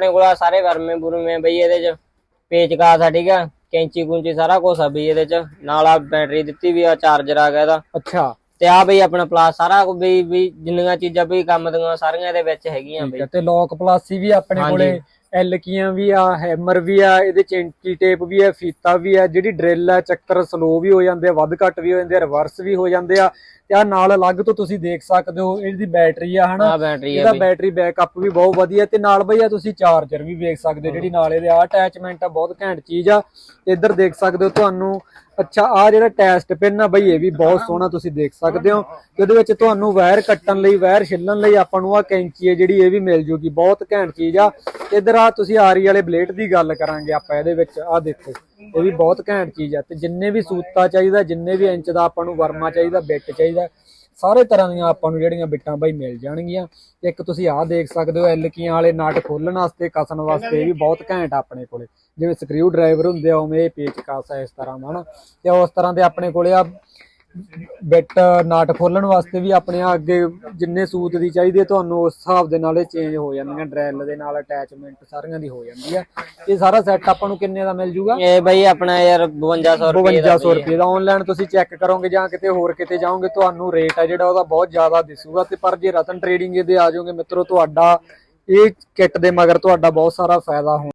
ਆਪਣੇ ਕੋਲ ਸਾਰੇ ਵਰਮੇ ਬੁਰਮੇ ਬਈ ਇਹਦੇ ਚ। ਪੇਚਕਾਸ ਆ ਠੀਕ ਆ? ਕੈਂਚੀ ਕੁੰਚੀ ਸਾਰਾ ਕੁਝ ਆ ਬਈ ਇਹਦੇ ਚ। ਨਾਲ ਆ ਬੈਟਰੀ ਦਿੱਤੀ ਵੀ ਆ ਚਾਰਜਰ ਆ ਗਿਆ ਇਹਦਾ। ਅੱਛਾ। ਤੇ ਆ ਬਈ ਆਪਣਾ ਪਲਾਸ ਸਾਰਾ ਕੁਝ ਬਈ ਵੀ ਜਿੰਨੀਆਂ ਚੀਜ਼ਾਂ ਬਈ ਕੰਮ ਦੀਆਂ ਸਾਰੀਆਂ ਇਹਦੇ ਵਿੱਚ ਹੈਗੀਆਂ ਬਈ। ਤੇ ਲੋਕ ਪਲਾਸੀ ਵੀ ਆਪਣੇ। ਕੋਲੇ। ਐਲਕੀਆਂ ਵੀ ਆ ਹੈਮਰ ਵੀ ਆ ਇਹਦੇ ਚ ਐਂਟੀ ਟੇਪ ਵੀ ਆ ਫੀਤਾ ਵੀ ਆ ਜਿਹੜੀ ਡਰਿਲ ਆ ਚੱਕਰ ਸਲੋ ਵੀ ਹੋ ਜਾਂਦੇ ਆ ਵੱਧ ਘੱਟ ਵੀ ਹੋ ਜਾਂਦੇ ਆ ਰਿਵਰਸ ਵੀ ਹੋ ਜਾਂਦੇ ਆ ਤੇ ਆ ਨਾਲ ਅਲੱਗ ਤੋਂ ਤੁਸੀਂ ਦੇਖ ਸਕਦੇ ਹੋ ਇਹਦੀ ਬੈਟਰੀ ਆ ਹਨਾ? ਇਹਦਾ ਬੈਟਰੀ ਬੈਕਅਪ ਵੀ ਬਹੁਤ ਵਧੀਆ ਤੇ ਨਾਲ ਬਈ ਆ ਤੁਸੀਂ ਚਾਰਜਰ ਵੀ ਵੇਖ ਸਕਦੇ ਹੋ ਜਿਹੜੀ ਨਾਲ ਇਹਦੇ ਆ ਅਟੈਚਮੈਂਟ ਆ ਬਹੁਤ ਘੈਂਟ ਚੀਜ਼ ਆ ਤੇ ਇੱਧਰ ਦੇਖ ਸਕਦੇ ਹੋ ਤੁਹਾਨੂੰ ਅੱਛਾ ਆ ਜਿਹੜਾ ਟੈਸਟ ਪਿਨ ਆ ਬਈ ਇਹ ਵੀ ਬਹੁਤ ਸੋਹਣਾ ਤੁਸੀਂ ਦੇਖ ਸਕਦੇ ਹੋ ਤੇ ਉਹਦੇ ਵਿੱਚ ਤੁਹਾਨੂੰ ਵਾਇਰ ਕੱਟਣ ਲਈ ਵਾਇਰ ਛਿੱਲਣ ਲਈ ਆਪਾਂ ਨੂੰ ਆ ਕੈਂਚੀ ਹੈ ਜਿਹੜੀ ਇਹ ਵੀ ਮਿਲ ਜੂਗੀ ਬਹੁਤ ਘੈਂਟ ਚੀਜ਼ ਆ ਇੱਧਰ ਆ ਤੁਸੀਂ ਆਰੀ ਵਾਲੇ ਬਲੇਡ ਦੀ ਗੱਲ ਕਰਾਂਗੇ ਆਪਾਂ ਇਹਦੇ ਵਿੱਚ। ਆ ਦੇਖੋ, ਇਹ ਵੀ ਬਹੁਤ ਘੈਂਟ ਚੀਜ਼ ਆ ਤੇ ਜਿੰਨੇ ਵੀ ਸੂਤਾ ਚਾਹੀਦਾ, ਜਿੰਨੇ ਵੀ ਇੰਚ ਦਾ ਆਪਾਂ ਨੂੰ ਵਰਮਾ ਚਾਹੀਦਾ, ਬਿੱਟ ਚਾਹੀਦਾ, ਸਾਰੇ ਤਰ੍ਹਾਂ ਦੀਆਂ ਆਪਾਂ ਨੂੰ ਜਿਹੜੀਆਂ ਬਿੱਟਾਂ ਬਾਈ ਮਿਲ ਜਾਣਗੀਆਂ। ਇੱਕ ਤੁਸੀਂ ਆਹ ਦੇਖ ਸਕਦੇ ਹੋ, ਐਲਕੀਆਂ ਵਾਲੇ ਨਟ ਖੋਲਣ ਵਾਸਤੇ, ਕਸਣ ਵਾਸਤੇ, ਇਹ ਵੀ ਬਹੁਤ ਘੈਂਟ ਆਪਣੇ ਕੋਲੇ। ਜਿਵੇਂ ਸਕਰੂ ਡਰਾਈਵਰ ਹੁੰਦੇ ਆ, ਉਵੇਂ ਇਹ ਪੇਚਕਸ ਆ ਇਸ ਤਰ੍ਹਾਂ ਦਾ, ਹਨਾ? ਤੇ ਉਸ ਤਰ੍ਹਾਂ ਦੇ ਆਪਣੇ ਕੋਲੇ ਆ ਬਿੱਟ ਨਟ ਖੋਲਣ ਵਾਸਤੇ ਵੀ ਆਪਣੇ ਅੱਗੇ ਜਿੰਨੇ ਸੂਤ ਦੀ ਚਾਹੀਦੀ ਹੈ ਤੁਹਾਨੂੰ ਉਸ ਹਿਸਾਬ ਦੇ ਨਾਲ ਇਹ ਚੇਂਜ ਹੋ ਜਾਂਦੀਆਂ ਡਰੈਲ ਦੇ ਨਾਲ ਅਟੈਚਮੈਂਟ ਸਾਰੀਆਂ ਦੀ ਹੋ ਜਾਂਦੀ ਆ ਇਹ ਸਾਰਾ ਸੈੱਟ ਆਪਾਂ ਨੂੰ ਕਿੰਨੇ ਦਾ ਮਿਲ ਜੂਗਾ? ਇਹ ਬਈ ਆਪਣਾ ਯਾਰ 5200 ਰੁਪਏ ਦਾ 5200 ਰੁਪਏ ਦਾ। ਆਨਲਾਈਨ ਤੁਸੀਂ ਚੈੱਕ ਕਰੋਗੇ ਜਾਂ ਕਿਤੇ ਹੋਰ ਕਿਤੇ ਜਾਓਗੇ ਤੁਹਾਨੂੰ ਰੇਟ ਆ ਜਿਹੜਾ ਉਹਦਾ ਬਹੁਤ ਜ਼ਿਆਦਾ ਦਿਸੂਗਾ। ਤੇ ਪਰ ਜੇ ਰਤਨ ਟ੍ਰੇਡਿੰਗ ਇਹਦੇ ਆ ਜਾਓਗੇ ਮਿੱਤਰੋ ਤੁਹਾਡਾ ਇਹ ਕਿੱਟ ਦੇ ਮਗਰ ਤੁਹਾਡਾ ਬਹੁਤ ਸਾਰਾ ਫਾਇਦਾ ਹੋ